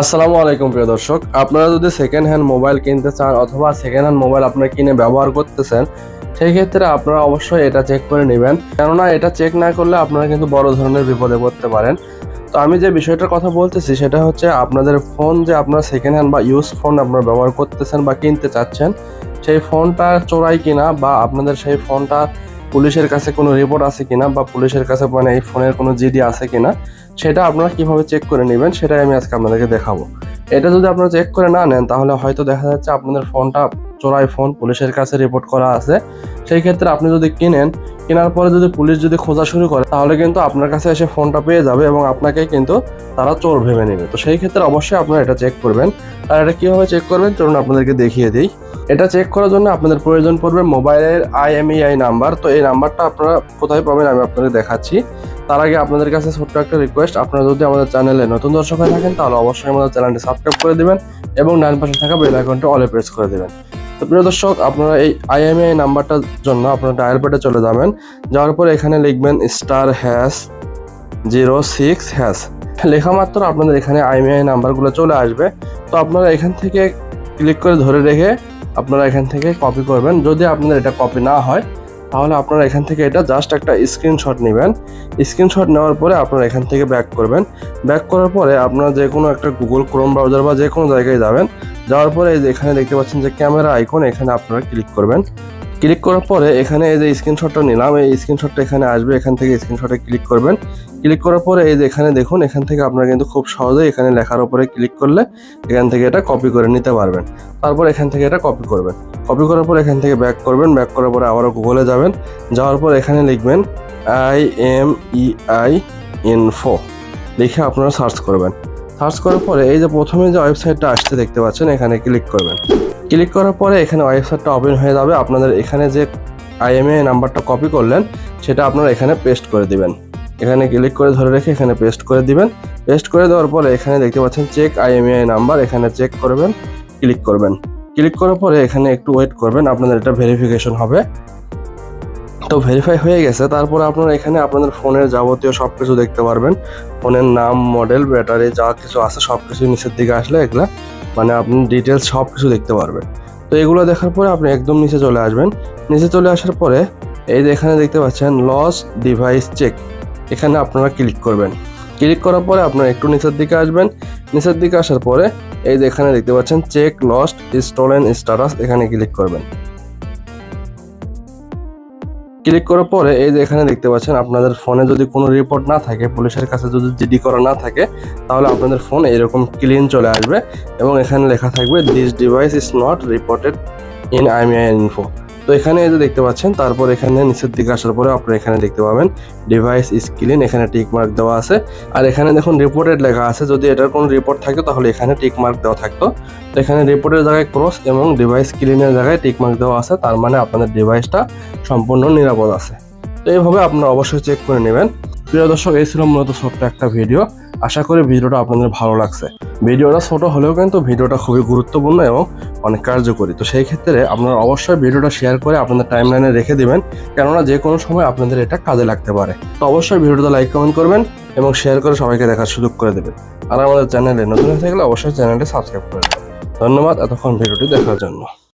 আসসালামু আলাইকুম প্রিয় দর্শক। আপনারা যদি সেকেন্ড হ্যান্ড মোবাইল কিনতে চান অথবা সেকেন্ড হ্যান্ড মোবাইল আপনারা কিনে ব্যবহার করতেছেন, সেই ক্ষেত্রে আপনারা অবশ্যই এটা চেক করে নেবেন। কেননা এটা চেক না করলে আপনারা কিন্তু বড় ধরনের বিপদে পড়তে পারেন। তো আমি যে বিষয়টার কথা বলতেছি, সেটা হচ্ছে আপনাদের ফোন যে আপনারা সেকেন্ড হ্যান্ড বা ইউজ ফোন আপনারা ব্যবহার করতেছেন বা কিনতে চাচ্ছেন, সেই ফোনটা চোরাই কিনা বা আপনাদের সেই ফোনটা পুলিশের কাছে কোনো রিপোর্ট আছে কিনা বা পুলিশের কাছে মানে এই ফোনের কোনো জিডি আছে কিনা, সেটা আপনারা কীভাবে চেক করে নেবেন সেটাই আমি আজকে আপনাদেরকে দেখাবো। এটা যদি আপনারা চেক করে না নেন, তাহলে হয়তো দেখা যাচ্ছে আপনাদের ফোনটা চোরাই ফোন, পুলিশের কাছে রিপোর্ট করা আছে। সেই ক্ষেত্রে আপনি যদি কিনেন কেনার পরে যদি পুলিশ যদি খোঁজা শুরু করে, তাহলে কিন্তু আপনার কাছে এসে ফোনটা পেয়ে যাবে এবং আপনাকে কিন্তু তারা চোর ভেবে নেবে। তো সেই ক্ষেত্রে অবশ্যই আপনারা এটা চেক করবেন। আর এটা কীভাবে চেক করবেন, চলুন আপনাদেরকে দেখিয়ে দিই। এটা চেক করার জন্য আপনাদের প্রয়োজন পড়বে মোবাইলের আইএমইআই নাম্বার তো এই নাম্বারটা আপনারা কোথায় পাবেন আমি আপনাদের দেখাচ্ছি। তার আগে আপনাদের কাছে ছোট্ট একটা রিকোয়েস্ট আপনারা যদি আমাদের চ্যানেলে নতুন দর্শক হয়ে থাকেন, তাহলে অবশ্যই আমাদের চ্যানেলটি সাবস্ক্রাইব করে দিবেন এবং ডান পাশে থাকা বেল আইকনটি অলে প্রেস করে দেবেন। প্রিয় দর্শক, আপনারা এই আইএমআই নাম্বারটার জন্য আপনারা ডায়াল প্যাডে চলে যাবেন। যাওয়ার পরে এখানে লিখবেন star hash zero six hash লেখা মাত্র আপনাদের এখানে আইএমআই নাম্বারগুলো চলে আসবে। তো আপনারা এখান থেকে ক্লিক করে ধরে রেখে আপনারা এখান থেকে কপি করবেন। যদি আপনাদের এটা কপি না হয়, তাহলে আপনারা এখান থেকে এটা জাস্ট একটা স্ক্রিনশট নেবেন। স্ক্রিনশট নেওয়ার পরে আপনারা এখান থেকে ব্যাক করবেন। ব্যাক করার পরে আপনারা যে কোনো একটা গুগল ক্রোম ব্রাউজার বা যে কোনো জায়গায় যাবেন। যাওয়ার পরে এই যে এখানে দেখতে পাচ্ছেন যে ক্যামেরা আইকন, এখানে আপনারা ক্লিক করবেন। ক্লিক করার পরে এখানে এই যে স্ক্রিনশটটা নিলাম, এই স্ক্রিনশটটা এখানে আসবে, এখান থেকে স্ক্রিনশটে ক্লিক করবেন। ক্লিক করার পরে এই যে এখানে দেখুন, এখান থেকে আপনারা কিন্তু খুব সহজেই এখানে লেখার উপরে ক্লিক করলে এখান থেকে এটা কপি করে নিতে পারবেন। তারপর এখান থেকে এটা কপি করবেন। কপি করার পর এখান থেকে ব্যাক করবেন ব্যাক করার পরে আবারও গুগলে যাবেন। যাওয়ার পর এখানে লিখবেন I M E I info লিখে আপনারা সার্চ করবেন। সার্চ করার পরে এই যে প্রথমে যে ওয়েবসাইটটা আসতে দেখতে পাচ্ছেন, এখানে ক্লিক করবেন। ক্লিক করার পরে এখানে ওয়েবসাইটটা ওপেন হয়ে যাবে। আপনাদের এখানে যে আইএমএ নাম্বারটা কপি করলেন, সেটা আপনারা এখানে পেস্ট করে দিবেন। এখানে ক্লিক করে ধরে রেখে এখানে পেস্ট করে দিবেন। পেস্ট করে দেওয়ার পরে এখানে দেখতে পাচ্ছেন চেক আইএমএআই নাম্বার এখানে চেক করবেন ক্লিক করবেন। ক্লিক করার পরে এখানে একটু ওয়েট করবেন, আপনাদের এটা ভেরিফিকেশন হবে। তো ভেরিফাই হয়ে গেছে। তারপরে আপনারা এখানে আপনাদের ফোনের যাবতীয় সব কিছু দেখতে পারবেন। ফোনের নাম মডেল ব্যাটারি যা কিছু আছে সব কিছু নিচের দিকে আসলে এগুলা মানে আপনি ডিটেলস সব কিছু দেখতে পারবেন। তো এগুলো দেখার পরে আপনি একদম নিচে চলে আসবেন। নিচে চলে আসার পরে এই যে এখানে দেখতে পাচ্ছেন লস ডিভাইস চেক এখানে আপনারা ক্লিক করবেন। ক্লিক করার পরে আপনারা একটু নিচের দিকে আসবেন। নিচের দিকে আসার পরে এই যে এখানে দেখতে পাচ্ছেন চেক লস্ট স্টোলেন স্ট্যাটাস এখানে ক্লিক করবেন। ক্লিক করার পরে এই যে এখানে দেখতে পাচ্ছেন, আপনাদের ফোনে যদি কোনো রিপোর্ট না থাকে, পুলিশের কাছে যদি জিডি করা না থাকে, তাহলে আপনাদের ফোন এরকম ক্লিন চলে আসবে এবং এখানে লেখা থাকবে this device is not reported in IMEI info তো এখানে এই যে দেখতে পাচ্ছেন, তারপর এখানে নিচের দিকে আসার পরে আপনারা এখানে দেখতে পাবেন ডিভাইস ক্লিন এখানে টিক মার্ক দেওয়া আছে। আর এখানে দেখুন রিপোর্টেড লেখা আছে, যদি এটার কোনো রিপোর্ট থাকে তাহলে এখানে টিক মার্ক দেওয়া থাকতো। তো এখানে রিপোর্টের জায়গায় ক্রস এবং ডিভাইস ক্লিনের জায়গায় টিক মার্ক দেওয়া আছে, তার মানে আপনাদের ডিভাইসটা সম্পূর্ণ নিরাপদ আছে। তো এইভাবে আপনারা অবশ্যই চেক করে নেবেন। প্রিয় দর্শক, এই ছিল মূলত ছোট্ট একটা ভিডিও আশা করি ভিডিওটা আপনাদের ভালো লাগছে। ভিডিওটা ছোট হলেও কিন্তু ভিডিওটা খুবই গুরুত্বপূর্ণ এবং অনেক কার্যকরী। তো সেই ক্ষেত্রে আপনারা অবশ্যই ভিডিওটা শেয়ার করে আপনাদের টাইম লাইনে রেখে দেবেন, কেননা যে কোনো সময় আপনাদের এটা কাজে লাগতে পারে। তো অবশ্যই ভিডিওটা লাইক কমেন্ট করবেন এবং শেয়ার করে সবাইকে দেখার সুযোগ করে দেবেন। আর আমাদের চ্যানেলে নতুন হয়ে থাকলে অবশ্যই চ্যানেলটি সাবস্ক্রাইব করে দেবেন। ধন্যবাদ, এতক্ষণ ভিডিওটি দেখার জন্য।